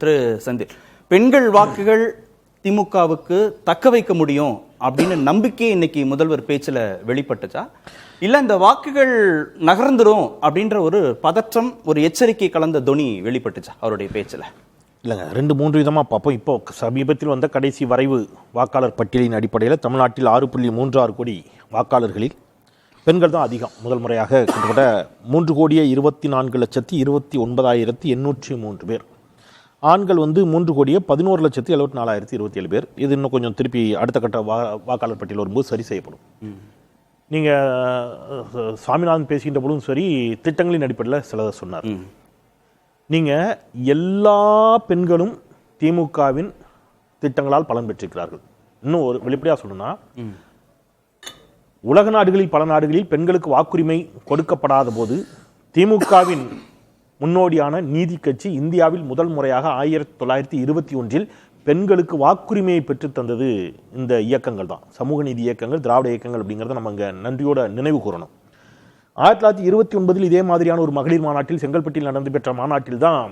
திரு செந்தில். பெண்கள் வாக்குகள் திமுகவுக்கு தக்க வைக்க முடியும் அப்படின்னு நம்பிக்கை இன்னைக்கு முதல்வர் பேச்சில் வெளிப்பட்டுச்சா? இல்லை இந்த வாக்குகள் நகர்ந்துடும் அப்படின்ற ஒரு பதற்றம் ஒரு எச்சரிக்கை கலந்த தொனி வெளிப்பட்டுச்சா அவருடைய பேச்சில்? இல்லைங்க ரெண்டு மூன்று விதமாக பார்ப்போம். இப்போ சமீபத்தில் வந்த கடைசி வரைவு வாக்காளர் பட்டியலின் அடிப்படையில் தமிழ்நாட்டில் ஆறு புள்ளி மூன்று ஆறு கோடி வாக்காளர்களில் பெண்கள் தான் அதிகம். முதல் முறையாக கிட்டத்தட்ட மூன்று கோடியே இருபத்தி நான்கு லட்சத்தி இருபத்தி ஒன்பதாயிரத்தி எண்ணூற்றி மூன்று பேர். ஆண்கள் வந்து மூன்று கோடியே பதினோரு லட்சத்தி எழுபத்தி நாலாயிரத்தி இருபத்தி ஏழு பேர். இது இன்னும் கொஞ்சம் திருப்பி அடுத்த கட்ட வா வாக்காளர் பட்டியல் வரும்போது சரி செய்யப்படும். நீங்கள் சாமிநாதன் பேசுகின்ற பொழுதும் சரி திட்டங்களின் அடிப்படையில் சிலதை சொன்னார். நீங்க எல்லா பெண்களும் திமுகவின் திட்டங்களால் பலன் பெற்றிருக்கிறார்கள். இன்னும் ஒரு வெளிப்படையா சொல்லணும்னா உலக நாடுகளில் பல நாடுகளில் பெண்களுக்கு வாக்குரிமை கொடுக்கப்படாத போது திமுகவின் முன்னோடியான நீதி கட்சி இந்தியாவில் முதல் முறையாக ஆயிரத்தி தொள்ளாயிரத்தி இருபத்தி ஒன்றில் பெண்களுக்கு வாக்குரிமையை பெற்றுத் தந்தது இந்த இயக்கங்கள் தான். சமூக நீதி இயக்கங்கள் திராவிட இயக்கங்கள் அப்படிங்கிறத நம்ம அங்கே நன்றியோட நினைவு கூறணும். ஆயிரத்தி தொள்ளாயிரத்தி இருபத்தி ஒன்பதில் இதே மாதிரியான ஒரு மகளிர் மாநாட்டில் செங்கல்பட்டில் நடந்து பெற்ற மாநாட்டில் தான்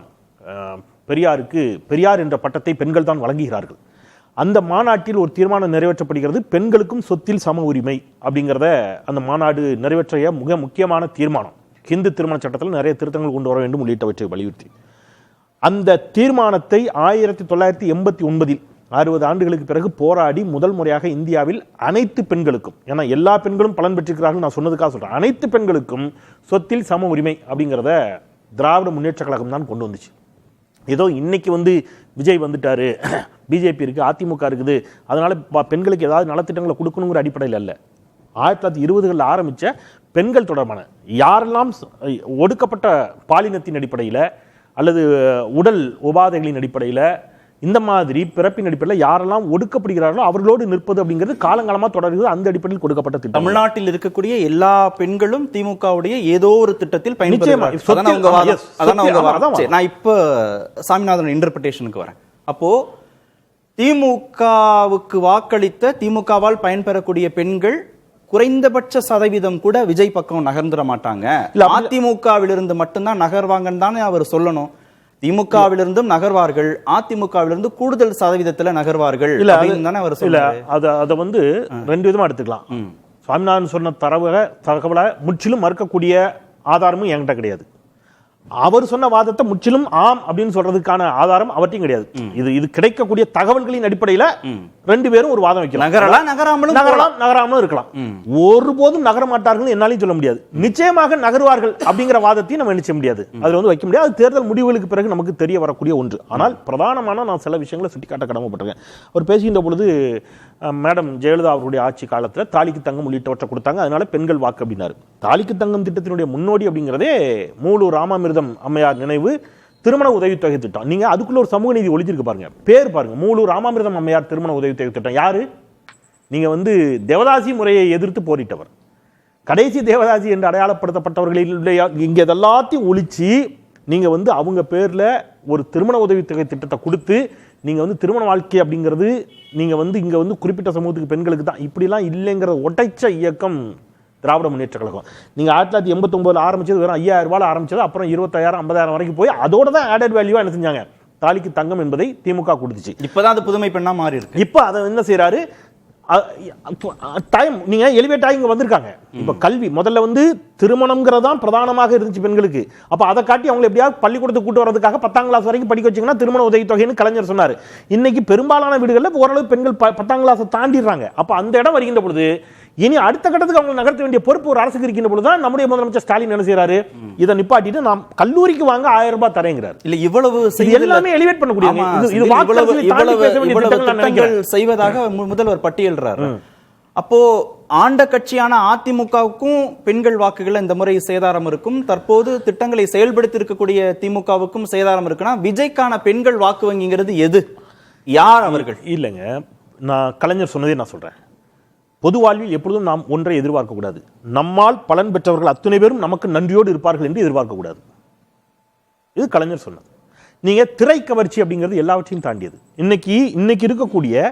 பெரியாருக்கு பெரியார் என்ற பட்டத்தை பெண்கள் தான் வழங்குகிறார்கள். அந்த மாநாட்டில் ஒரு தீர்மானம் நிறைவேற்றப்படுகிறது பெண்களுக்கும் சொத்தில் சம உரிமை அப்படிங்கிறத அந்த மாநாடு நிறைவேற்றிய மிக முக்கியமான தீர்மானம். ஹிந்து திருமண சட்டத்தில் நிறைய திருத்தங்கள் கொண்டு வர வேண்டும் உள்ளிட்டவற்றை வலியுறுத்தி. அந்த தீர்மானத்தை ஆயிரத்தி தொள்ளாயிரத்தி எண்பத்தி ஒன்பதில் அறுபது ஆண்டுகளுக்கு பிறகு போராடி முதல் முறையாக இந்தியாவில் அனைத்து பெண்களுக்கும் ஏன்னா எல்லா பெண்களும் பலன் பெற்றிருக்கிறார்கள் நான் சொன்னதுக்காக சொல்கிறேன் அனைத்து பெண்களுக்கும் சொத்தில் சம உரிமை அப்படிங்கிறத திராவிட முன்னேற்ற கழகம் தான் கொண்டு வந்துச்சு. ஏதோ இன்னைக்கு வந்து விஜய் வந்துட்டாரு பிஜேபி இருக்குது அதிமுக இருக்குது அதனால் பெண்களுக்கு ஏதாவது நலத்திட்டங்களை கொடுக்கணுங்கிற அடிப்படையில் அல்ல. ஆயிரத்தி தொள்ளாயிரத்தி இருபதுகளில் ஆரம்பிச்ச பெண்கள் தொடர்பான யாரெல்லாம் ஒடுக்கப்பட்ட பாலினத்தின் அடிப்படையில் அல்லது உடல் உபாதைகளின் அடிப்படையில் இந்த மாதிரி பிறப்பின் அடிப்படையில் யாரெல்லாம் ஒடுக்கப்படுகிறார்களோ அவர்களோடு நிற்பது அப்படிங்கிறது காலங்காலமாக தொடர்கிறது. அந்த அடிப்படையில் கொடுக்கப்பட்ட திட்டம். தமிழ்நாட்டில் இருக்கக்கூடிய எல்லா பெண்களும் திமுகவுடைய ஏதோ ஒரு திட்டத்தில் சரி, நான் இப்ப சாமிநாதன் இன்டர்பிரேஷனுக்கு வரேன். அப்போ திமுகவுக்கு வாக்களித்த திமுகவால் பயன்பெறக்கூடிய பெண்கள் குறைந்தபட்ச சதவீதம் கூட விஜய் பக்கம் நகர்ந்துட மாட்டாங்க. அதிமுகவிலிருந்து மட்டும்தான் நகர்வாங்கன்னு தானே அவர் சொல்லணும். திமுகவிலிருந்தும் நகர்வார்கள். அதிமுகவிலிருந்து கூடுதல் சதவீதத்துல நகர்வார்கள் இல்ல தானே அவர் இல்ல சொல்றாரு. அத அத வந்து ரெண்டு விதமா எடுத்துக்கலாம். சுவாமிநாதன் சொன்ன தரவை தகவலை முற்றிலும் மறுக்கக்கூடிய ஆதாரமும் என்கிட்ட கிடையாது. அவர் சொன்ன வாதத்தை முற்றிலும் ஆம் அப்படின்னு சொல்றதுக்கான ஆதாரம் அவர்ட்டையும் கிடையாது. இது இது கிடைக்கக்கூடிய தகவல்களின் அடிப்படையில ரெண்டு பேரும் ஒரு வாதம் வைக்கலாம். நகரலாம் நகராமலும் நகரலாம் நகராமலும் இருக்கலாம். ஒருபோதும் நகர மாட்டார்கள் என்னாலையும் சொல்ல முடியாது. நிச்சயமாக நகருவார்கள் அப்படிங்கிற வாதத்தையும் நம்ம நிச்சய முடியாது. அதுல வந்து வைக்க முடியாது. தேர்தல் முடிவுகளுக்கு பிறகு நமக்கு தெரிய வரக்கூடிய ஒன்று. ஆனால் பிரதானமான நான் சில விஷயங்களை சுட்டிக்காட்ட கடமைப்பட்டிருக்கேன். அவர் பேசுகின்ற பொழுது மேடம் ஜெயலலிதா அவருடைய ஆட்சி காலத்துல தாலிக்கு தங்கம் உள்ளிட்டவற்றை கொடுத்தாங்க. அதனால பெண்கள் வாக்கு அப்படின்னாரு. தாலிக்கு தங்கம் திட்டத்தினுடைய முன்னோடி அப்படிங்கிறதே மூலூர் அமிர்தம் அம்மையார் நினைவு திருமண உதவித்தொகை திட்டம். நீங்க அதுக்குள்ள ஒரு சமூக நீதி ஒளிஞ்சிருக்கு பாருங்க. பேர் பாருங்க. மூலூர் ராமாமிர்தம் அம்மையார் திருமண உதவித்தொகை திட்டம். யாரு? நீங்க வந்து தேவதாசி முறையை எதிர்த்து போரிட்டவர். கடைசி தேவதாசி என்று அடையாளப்படுத்தப்பட்டவர்களில் இங்க இதெல்லாத்தையும் ஒழிச்சு நீங்க வந்து அவங்க பேர்ல ஒரு திருமண உதவித்தொகை திட்டத்தை கொடுத்து நீங்க வந்து திருமண வாழ்க்கை அப்படிங்கிறது நீங்க வந்து இங்க வந்து குறிப்பிட்ட சமூகத்துக்கு பெண்களுக்கு தான். இப்படிலாம் இல்லைங்கிற ஒட்டைச்ச இயக்கம் திராவிட முன்னேற்ற கழகம். நீங்க ஆயிரத்தி தொள்ளாயிரத்தி எண்பத்தொன்பதுல ஆரம்பிச்சது வெறும் ஐயாயிரம் ரூபாய் ஆரம்பிச்சது அப்புறம் இருபத்தாயிரம் ஐம்பதாயிரம் வரைக்கும் போய் அதோட தான் ஆடட் வேல்யூவா என்ன செஞ்சாங்க? தாலிக்கு தங்கம் என்பதை திமுக கொடுத்துச்சு. இப்பதான் அது புதுமை பெண்ணா மாறி இருக்கு. இப்போ அதை என்ன செய்றாரு? டைம் நீங்க எலிவேட் ஆகி இங்க வந்திருக்காங்க. இப்ப கல்வி முதல்ல வந்து திருமணம்ங்கிறது தான் பிரதானமாக இருந்துச்சு பெண்களுக்கு. அப்ப அதை காட்டி அவங்க எப்படியாவது பள்ளிக்கூடத்துக்கு கூட்டு வரதுக்காக பத்தாம் கிளாஸ் வரைக்கும் படிக்க வச்சீங்கன்னா திருமண உதவித்தொகைன்னு கலைஞர் சொன்னாரு. இன்னைக்கு பெரும்பாலான வீடுகளில் ஓரளவு பெண்கள் பத்தாம் கிளாஸை தாண்டிடுறாங்க. அப்ப அந்த இடம் வருகின்ற பொழுது இனி அடுத்த கட்டத்துக்கு அவங்க நகர்த்த வேண்டிய பொறுப்பு ஒரு அரசுக்கு இருக்கின்ற பொழுது தான் நம்முடைய முதலமைச்சர் ஸ்டாலின் என்ன செய்றாரு? இதை நிப்பாட்டிட்டு நாம் கல்லூரிக்கு வாங்க ஆயிரம் ரூபாய் தரேங்கிறார். இல்ல இவ்வளவு எல்லாமே எலிவேட் பண்ணக்கூடிய. செய்வதாக முதல்வர் பட்டியல்றாரு. அப்போ ஆண்ட கட்சியான அதிமுகவுக்கும் பெண்கள் வாக்குகள் இந்த முறை சேதாரம் இருக்கும். தற்போது திட்டங்களை செயல்படுத்தி இருக்கக்கூடிய திமுகவுக்கும் சேதாரம் இருக்குன்னா விஜய்க்கான பெண்கள் வாக்கு வங்கிங்கிறது எது? யார் அவர்கள்? இல்லைங்க. நான் கலைஞர் சொன்னதே நான் சொல்றேன். பொது வாழ்வில் எப்பொழுதும் நாம் ஒன்றை எதிர்பார்க்கக்கூடாது. நம்மால் பலன் பெற்றவர்கள் அத்தனை பேரும் நமக்கு நன்றியோடு இருப்பார்கள் என்று எதிர்பார்க்கக்கூடாது. இது கலைஞர் சொன்னது. நீங்கள் திரை கவர்ச்சி அப்படிங்கிறது எல்லாவற்றையும் தாண்டியது. இன்னைக்கு இன்னைக்கு இருக்கக்கூடிய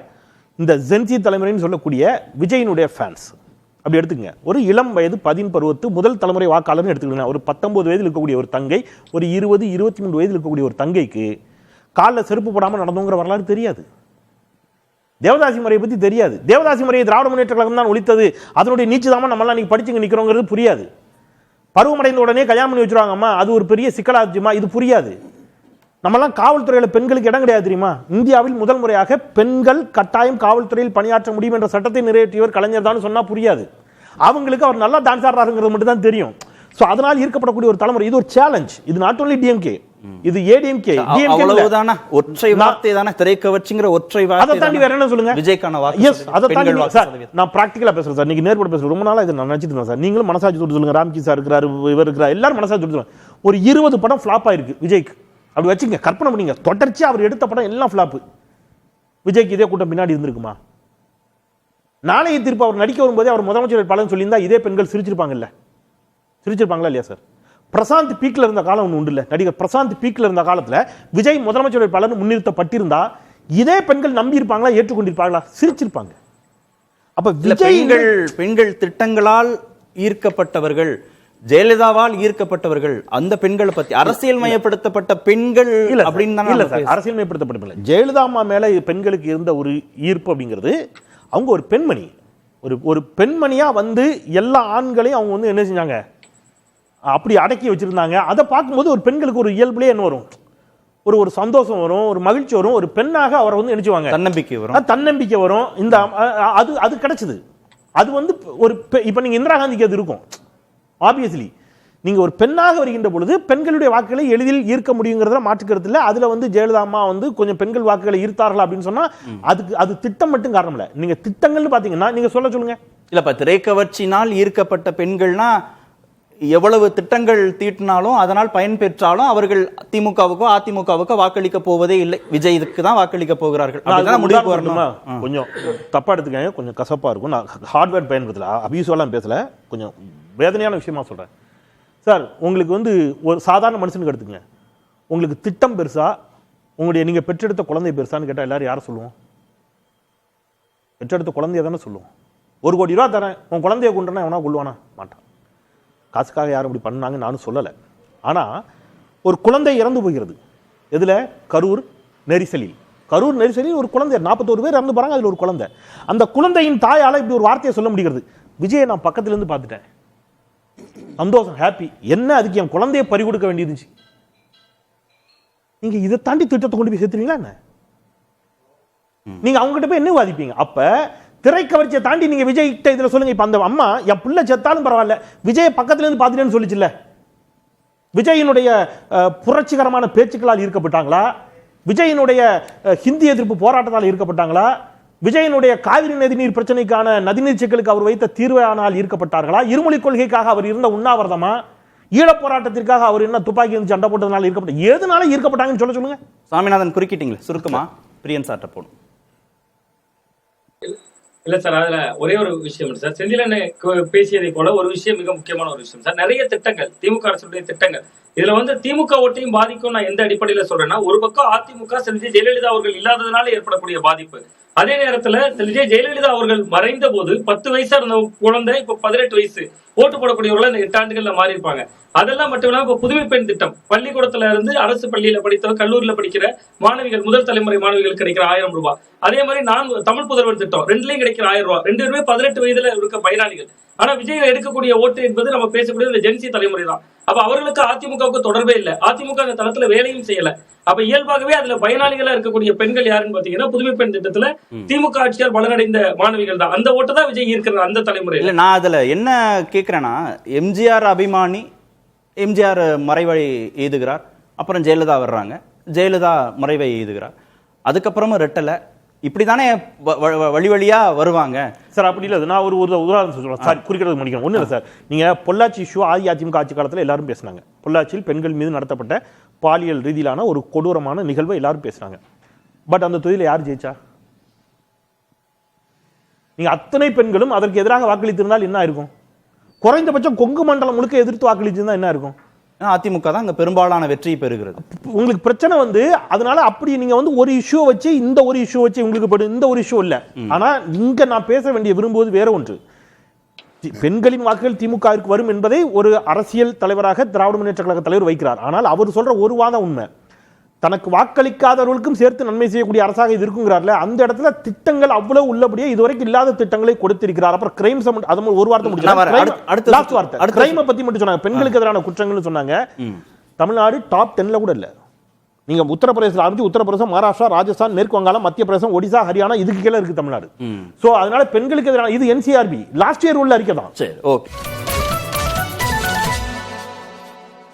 இந்த ஜென்சி தலைமுறைன்னு சொல்லக்கூடிய விஜயினுடைய ஃபேன்ஸ் அப்படி எடுத்துக்கங்க. ஒரு இளம் வயது பதின் பருவத்து முதல் தலைமுறை வாக்காளர்னு எடுத்துக்கிட்டீங்கன்னா ஒரு பத்தொன்பது வயதில் இருக்கக்கூடிய ஒரு தங்கை ஒரு இருபது இருபத்தி மூணு வயதில் இருக்கக்கூடிய ஒரு தங்கைக்கு காலில் செருப்பு போடாமல் நடந்தோங்கிற வரலாறு தெரியாது. தேவதாசி முறையை பற்றி தெரியாது. தேவதாசி முறையை திராவிட முன்னேற்ற கழகம் தான் ஒழித்தது. அதனுடைய நீச்சுதாம நம்மளாம் இன்னைக்கு படிச்சுங்க நிற்கிறோங்கிறது புரியாது. பருவமடைந்த உடனே கல்யாணம் பண்ணி வச்சுருவாங்கம்மா அது ஒரு பெரிய சிக்கலாச்சுமா? இது புரியாது. நம்மலாம் காவல்துறையில் பெண்களுக்கு இடம் கிடையாது தெரியுமா? இந்தியாவில் முதல் முறையாக பெண்கள் கட்டாயம் காவல்துறையில் பணியாற்ற முடியும் என்ற சட்டத்தை நிறைவேற்றியவர் கலைஞர் தான் சொன்னால் புரியாது. அவங்களுக்கு அவர் நல்லா டான்ஸ் ஆடுறாருங்கிறது மட்டும் தான் தெரியும். ஸோ அதனால் ஈர்க்கப்படக்கூடிய ஒரு தலைமுறை. இது ஒரு சேலஞ்ச் இது நாட் ஓன்லி டிஎம்கே இது ஏடிஎம்கே அவ்வளவுதானா? ஒற்றை வார்த்தை தானே? திரைக்கவர்ச்சிங்கிற ஒற்றை அதை வார்த்தை தாண்டி வேற என்ன சொல்லுங்க? விஜய்க்கான வாக்கு எஸ் அதை தாண்டி சார். நான் ப்ராக்டிக்கலா பேசுறேன் சார். நீங்க நேர்பட பேசுறேன் ரொம்ப நாளா இதை நான் நினைச்சிட்டு இருந்தேன் சார். நீங்களும் மனசாட்சி தொட்டு சொல்லுங்க. ராம்கி சார் இருக்கிறாரு இவர் இருக்கிறார். எல்லாரும் மனசாட்சி சொல்லுங்க. ஒரு இருபது படம் ஃபிளாப் ஆயிருக்கு விஜய்க்கு. அப்படி வச்சுங்க கற்பனை பண்ணீங்க தொடர்ச்சியா அவர் எடுத்த படம் எல்லாம் ஃபிளாப் விஜய்க்கு இதே கூட்டம் பின்னாடி இருந்திருக்குமா? நாளைய தீர்ப்பு அவர் நடிக்க வரும்போதே அவர் முதலமைச்சர் பலன் சொல்லியிருந்தா இதே பெண்கள் சிரிச்சிருப்பாங்கல்ல. சிரிச்சிருப்பாங்களா இல்லையா சார்? பிரசாந்த் பீக்ல இருந்த காலம் ஒன்று உண்டு இல்ல நடிகர் பிரசாந்த் பீக்ல இருந்த காலத்துல விஜய் முதலமைச்சர் பலன் முன்னிறுத்தப்பட்டிருந்தா இதே பெண்கள் நம்பி இருப்பாங்களா ஏற்றுக்கொண்டிருப்பாங்களா? சிரிச்சிருப்பாங்க. அப்ப இல்ல, விஜய் பெண்கள் திட்டங்களால் ஈர்க்கப்பட்டவர்கள் ஜெயலலிதாவால் ஈர்க்கப்பட்டவர்கள் அந்த பெண்களை பத்தி அரசியல் மயப்படுத்தப்பட்ட பெண்கள் அப்படின்னு இல்ல சார். பேசுறோம். அரசியல்மயப்படுத்தப்படவில்லை ஜெயலலிதா அம்மா மேல பெண்களுக்கு இருந்த ஒரு ஈர்ப்பு அப்படிங்கிறது அவங்க ஒரு பெண்மணி. ஒரு ஒரு பெண்மணியா வந்து எல்லா ஆண்களையும் அவங்க வந்து என்ன செஞ்சாங்க? அப்படி அடக்கி வச்சிருந்தாங்க. அதை பார்க்கும்போது ஒரு பெண்களுக்கு ஒரு இயல்புலயே என்ன வரும்? ஒரு ஒரு சந்தோஷம் வரும் ஒரு மகிழ்ச்சி வரும் ஒரு பெண்ணாக அவரை வந்து நினைச்சுவாங்க தன்னம்பிக்கை வரும். தன்னம்பிக்கை வரும். இந்த அது அது கிடைச்சது. அது வந்து ஒரு இப்ப நீங்க இந்திரா காந்திக்கு அது இருக்கும். ஆப்வியஸ்லி நீங்க ஒரு பெண்ணாக வருகின்ற பொழுது பெண்களுடைய வாக்குகளை எளிதில் ஈர்க்க முடியுங்கிறதுல மாற்றுக்கிறது இல்ல. அதுல வந்து ஜெயலலிதா அம்மா வந்து கொஞ்சம் பெண்கள் வாக்குகளை ஈர்த்தார்களா அப்படின்னு சொன்னா அதுக்கு அது திட்டம் மட்டும் காரணம் இல்ல. நீங்க திட்டங்கள்னு பாத்தீங்கன்னா நீங்க சொல்ல சொல்லுங்க. இல்லப்பா திரைக்கவர்ச்சினால் ஈர்க்கப்பட்ட பெண்கள்னா எவ்வளவு திட்டங்கள் தீட்டினாலும் அதனால் பயன் பெற்றாலும் அவர்கள் திமுகவுக்கோ அதிமுகவுக்கோ வாக்களிக்க போவதே இல்லை. விஜய் இதுக்கு தான் வாக்களிக்க போகிறார்கள். முடிவுக்கு உதாரணம் வரணும்? கொஞ்சம் தப்பா எடுத்துக்கங்க கொஞ்சம் கசப்பா இருக்கும். நான் ஹார்ட்வேர் பயன்படுத்தல. அபியூஸ்வெல்லாம் பேசல. கொஞ்சம் வேதனையான விஷயமா சொல்றேன். சார் உங்களுக்கு வந்து ஒரு சாதாரண மனுஷனுக்கு எடுத்துக்கங்க. உங்களுக்கு திட்டம் பெருசா? உங்களுடைய நீங்க பெற்றெடுத்த குழந்தை பெருசான்னு கேட்டா எல்லாரும் யாரை சொல்லுவோம்? பெற்றெடுத்த குழந்தைய தானே சொல்லுவோம். ஒரு கோடி ரூபா தரேன். உன் குழந்தைய கொண்டுனா எவனா கொள்வானா? மாட்டான். காசுக்காக யாரும் இப்படி பண்ணாங்கன்னு நானும் சொல்லலை. ஆனா ஒரு குழந்தை இறந்து போகிறது. எதுல? கரூர் நெரிசலில். கரூர் நெரிசலில் ஒரு குழந்தை நாற்பத்தோரு பேர் இறந்து போறாங்க அதுல ஒரு குழந்தை. அந்த குழந்தையின் தாயால இப்படி ஒரு வார்த்தையை சொல்ல முடிகிறது. விஜயை நான் பக்கத்துல இருந்து பார்த்துட்டேன். சந்தோஷம் ஹாப்பி என்ன அதுக்கு என் குழந்தைய பறி கொடுக்க வேண்டியிருந்துச்சு நீங்க இதை தாண்டி திட்டத்தை கொண்டு போய் சேர்த்துருவீங்களா என்ன? நீங்க அவங்க கிட்ட போய் என்ன வாதிப்பீங்க அப்ப திரை கவர்ச்சியை தாண்டி நீங்க விஜய் கிட்ட இதுல சொல்லுங்க. இப்ப அந்த அம்மா என் பிள்ளை செத்தாலும் பரவாயில்ல. விஜய பக்கத்துல இருந்து பாத்துட்டேன்னு சொல்லிச்சுல்ல விஜயினுடைய அஹ், புரட்சிகரமான பேச்சுக்களால் ஈர்க்கப்பட்டாங்களா? விஜயினுடைய ஹிந்தி எதிர்ப்பு போராட்டத்தால் ஈர்க்கப்பட்டாங்களா? விஜயனுடைய காவிரி நதிநீர் பிரச்சனைக்கான நதிநீர் சிக்கலுக்கு அவர் வைத்த தீர்வானால் ஈர்க்கப்பட்டார்களா? இருமொழி கொள்கைக்காக அவர் இருந்த உண்ணாவிரதமா? ஈழப் போராட்டத்திற்காக அவர் என்ன துப்பாக்கி வந்து சண்டை போட்டதுனால ஈர்க்கப்பட்ட எதுனால ஈர்க்கப்பட்டாங்கன்னு சொல்ல சொல்லுங்க. சாமிநாதன் குறுக்கிட்டீங்களே சுருக்கமா? பிரியன் சார்ட்ட போகணும். இல்ல சார் அதுல ஒரே ஒரு விஷயம் சார். செந்திலன் பேசியதை போல ஒரு விஷயம் மிக முக்கியமான ஒரு விஷயம் சார். நிறைய திட்டங்கள் திமுக அரசுடைய திட்டங்கள். இதுல வந்து திமுக ஓட்டையும் பாதிக்கும் நான் எந்த அடிப்படையில சொல்றேன்னா ஒரு பக்கம் அதிமுக செல்வி ஜெயலலிதா அவர்கள் இல்லாததுனால ஏற்படக்கூடிய பாதிப்பு. அதே நேரத்துல செல்வி ஜெயலலிதா அவர்கள் மறைந்த போது பத்து வயசா இருந்த குழந்தை இப்ப பதினெட்டு வயசு ஓட்டு போடக்கூடியவர்கள் இந்த எட்டு ஆண்டுகள்ல மாறி இருப்பாங்க அதெல்லாம் மட்டும் இல்லாம இப்ப புதுமை பெண் திட்டம். பள்ளிக்கூடத்துல இருந்து அரசு பள்ளியில படித்த கல்லூரியில படிக்கிற மாணவிகள் முதல் தலைமுறை மாணவிகள் கிடைக்கிற ஆயிரம் ரூபாய். அதே மாதிரி நான் தமிழ் புதல்வர் திட்டம். ரெண்டுலயும் கிடைக்கிற ஆயிரம் ரூபாய். ரெண்டு பேருமே பதினெட்டு வயதுல இருக்க பயனாளிகள். ஆனா விஜய் எடுக்கக்கூடிய ஓட்டு என்பது நம்ம பேசக்கூடிய இந்த ஜென்சி தலைமுறை தான். அப்ப அவர்களுக்கு அதிமுகவுக்கு தொடர்பே இல்லை. அதிமுக அந்த தளத்துல வேலையும் செய்யல. அப்ப இயல்பாகவே அதுல பயனாளிகளா இருக்கக்கூடிய பெண்கள் யாருன்னு பாத்தீங்கன்னா புதுமை பெண் திட்டத்துல திமுக ஆட்சியால் பலனடைந்த மாணவிகள் தான். அந்த ஓட்டை தான் விஜய் இருக்கிற அந்த தலைமுறையில. இல்ல நான் அதுல என்ன கேக்குறேன்னா எம்ஜிஆர் அபிமானி எம்ஜிஆர் மறைவை எய்துகிறார். அப்புறம் ஜெயலலிதா வர்றாங்க. ஜெயலலிதா மறைவை எய்துகிறார். அதுக்கப்புறமும் ரெட்டலை. இப்படிதானே வ- வ- வழி வழியா வருவாங்க? சார் அப்படி இல்லை நான் ஒரு ஒரு உதாரணம் சொல்றேன். சார் குறிக்கிறது முடிக்கணும் ஒன்றும் இல்லை சார். நீங்க பொள்ளாச்சி இஷ்யூ அஇஅதிமுக ஆட்சி காலத்துல எல்லாரும் பேசுனாங்க. பொள்ளாச்சியில் பெண்கள் மீது நடத்தப்பட்ட பாலியல் ரீதியிலான ஒரு கொடூரமான நிகழ்வை எல்லாரும் பேசுனாங்க. பட் அந்த தொழில யார் ஜெயிச்சா? நீங்க அத்தனை பெண்களும் அதற்கு எதிராக வாக்களித்திருந்தால் என்ன இருக்கும் குறைந்தபட்சம் கொங்கு மண்டலம் முழுக்க எதிர்த்து வாக்களிச்சிருந்தா என்ன இருக்கும் அதிமுக தான் அங்க பெரும்பாலான வெற்றி பெறுகிறது. உங்களுக்கு பிரச்சனை வந்து அதனால அப்படி நீங்க வந்து ஒரு இஷ்யூ வச்சு இந்த ஒரு இஷ்யூ வச்சு உங்களுக்கு படு இந்த ஒரு இஷ்யூ இல்ல. ஆனா இங்க நான் பேச வேண்டிய விரும்புவது வேற ஒன்று. பெண்களின் வாக்குகள் திமுகவிற்கு வரும் என்பதை ஒரு அரசியல் தலைவராக திராவிட முன்னேற்ற கழக தலைவர் வைக்கிறார். ஆனால் அவர் சொல்ற ஒரு வாதம் உண்மை. தனக்கு வாக்களிக்காதவர்களுக்கும் சேர்த்து நன்மை செய்யக்கூடிய அரசாக இது இருக்குங்கிறார்ல அந்த இடத்துல திட்டங்கள் அவ்வளவு உள்ளபடியே இதுவரைக்கும் இல்லாத திட்டங்களை கொடுத்திருக்கிறார். அப்புறம் கிரைம் அது ஒரு வார்த்தை முடிச்சு லாஸ்ட். வார்த்தை. கிரைமை பத்தி மட்டும் சொன்னாங்க. பெண்களுக்கு எதிரான குற்றங்கள்னு சொன்னாங்க. தமிழ்நாடு டாப் டென்ல கூட இல்ல. நீங்க உத்தரப்பிரதேசத்தில் ஆரம்பிச்சு உத்தரப்பிரதேசம் மகாராஷ்டிரா ராஜஸ்தான் மேற்கு வங்காளம் மத்திய பிரதேசம் ஒடிசா ஹரியானா இதுக்கு கீழே இருக்கு தமிழ்நாடு. சோ அதனால பெண்களுக்கு எதிரான இது என்சிஆர்பி லாஸ்ட் இயர் உள்ள அறிக்கை தான். சரி ஓகே.